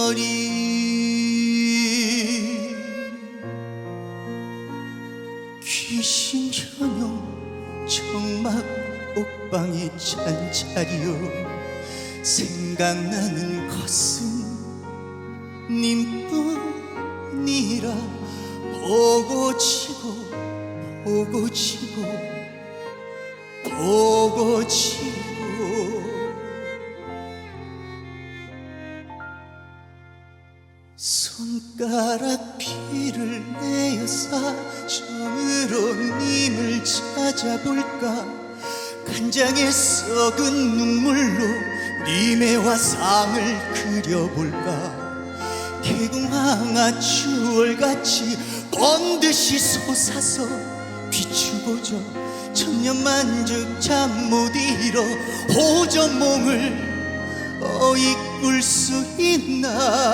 머리. 귀신 전용 정막 옥방의 잔자리요. 생각나는 것은 님뿐이라 보고 치고 보고 치고 보고 치고 가락 피를 내어 사 정으로 님을 찾아볼까? 간장에 썩은 눈물로 님의 화상을 그려볼까? 개궁항아 추월같이 번듯이 솟아서 비추고저 천년만죽 잠못 이뤄 호전몽을 어이 꿀 수 있나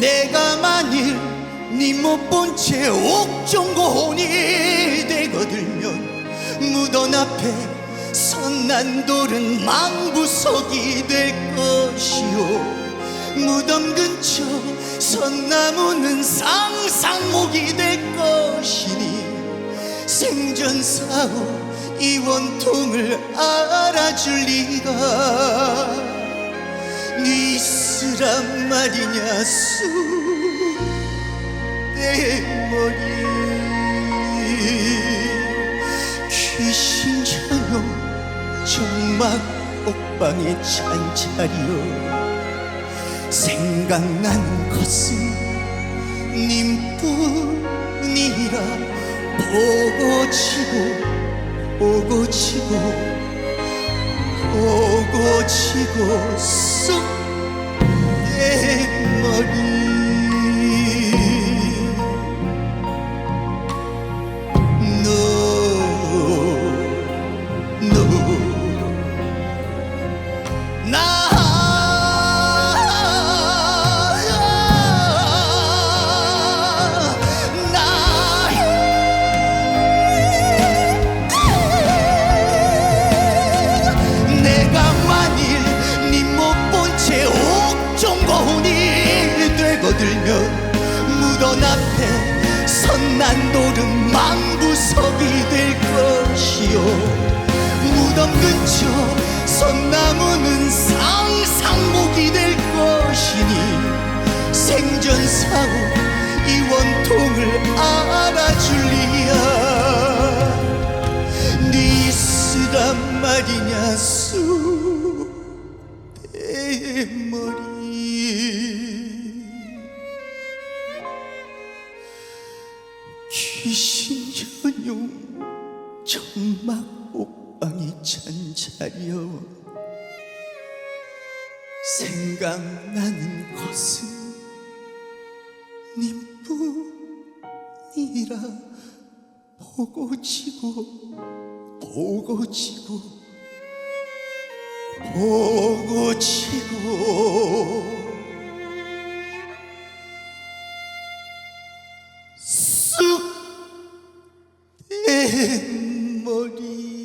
내가 만일 니못본 채 옥종고혼이 되거들면 무덤 앞에 선난 돌은 망부석이 될 것이요. 무덤 근처 선나무는 상상목이 될 것이니 생전사후 이 원통을 알아줄 리가 네 있으란 말이냐 수내 머리. 귀신 전용 정막 옥방의 잔자리요. 생각나는 것은 님뿐이라 보고 치고 보고 치고 치고 쑥내 머리 들면 무덤 앞에 선난 돌은 망부석이 될 것이요. 무덤 근처 선나무는 상상목이 될 것이니 생전사후 이 원통을 알아줄리야. 네 쓰란 말이냐 수내 머리 귀신 전용 정막 옥방이 잔자려. 생각나는 것은 님뿐이라 보고 치고 보고 치고 보고 치고 내 머리